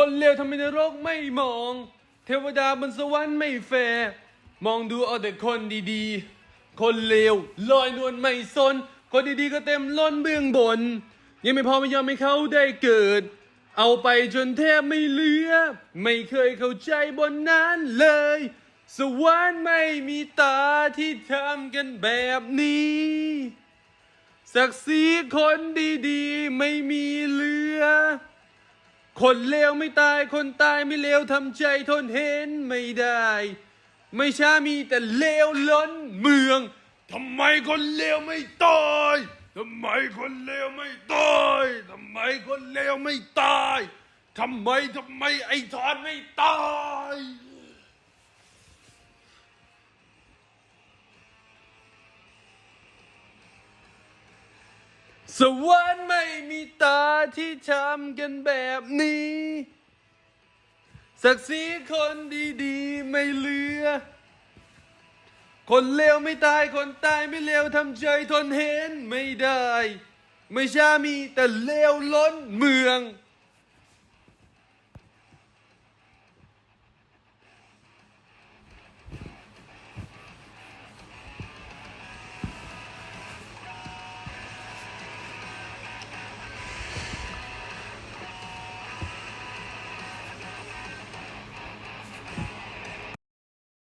คนเลวทำไมนรกไม่มอง เทวดาบนสวรรค์ไม่แฟร์มองดูเอาแต่คนดีๆ คนเลวลอยนวลไม่สน คนดีๆก็เต็มล้นเบื้องบน ยังไม่พอไม่ยอมให้เขาได้เกิด เอาไปจนแทบไม่เหลือ ไม่เคยเข้าใจบนนั้นเลย สวรรค์ไม่มีตาที่ทำกันแบบนี้ศักดิ์ศรีคนดีๆ ไม่มีเหลือ คนเลวไม่ตาย คนตายไม่เลวทำใจทนเห็นไม่ได้ ไม่ช้ามีแต่เลวล้นเมืองทำไมคนเลวไม่ตายทำไมคนเลวไม่ตายทำไมคนเลวไม่ตายทำไมทำไมไอ้ทอนไม่ตาย สวรรค์ไม่มีตาที่ทำกันแบบนี้ ศักดิ์ศรีคนดีๆ ไม่เหลือ คนเลวไม่ตายคนตายไม่เลวทำใจทนเห็นไม่ได้ ไม่ช้ามีแต่เลวล้นเมือง